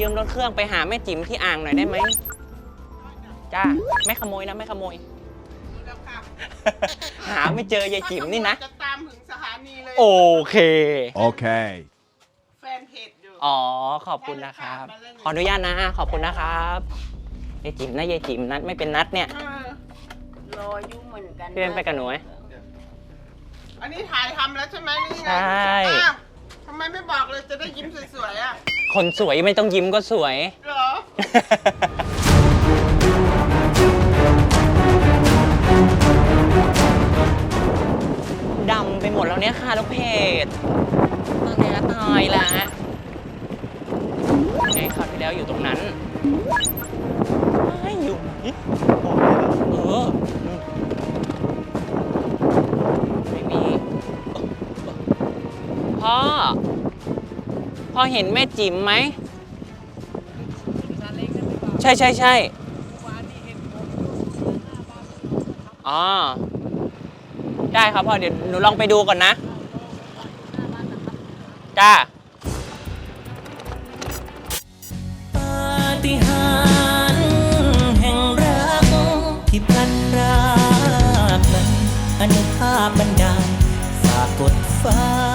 ยืมรถเครื่องไปหาแม่จิ๋มที่อ่างหน่อยได้ไหมจ้าไม่ขโมยนะไม่ขโมยดูแล้วค่ะหาไม่เจอยายจิ๋มนี่นะ จะตามถึงสถานีเลย โอเค Okay. แฟนเพจอยู่ อ๋อ ขอบคุณนะครับ ขออนุญาตนะ ขอบคุณนะครับยายจิ๋มนะยายจิ๋มนัดไม่เป็นนัดเนี่ย เออ รออยู่เหมือนกันพี่เป็นไปกับหนูไหม อันนี้ถ่ายทำแล้วใช่ไหมนี่ไงใช่ อ้าวทำไมไม่บอกเลยจะได้ยิ้มสวยๆอะ คนสวยไม่ต้องยิ้มก็สวย เหรอ ดำไปหมดแล้วเนี่ยค่ะลูกเพจตอนนี้ตายแล้วไงคราวที่แล้วอยู่ตรงนั้นไม่อยู่ไหนเออนู่นไม่มีพ่อ พอเห็นแม่จิ๋มไหม ใช่ใช่ใช่อ๋อ ได้ครับพ่อเดี๋ยวหนูลองไปดูก่อนนะ จ้าฝากกดฟ้า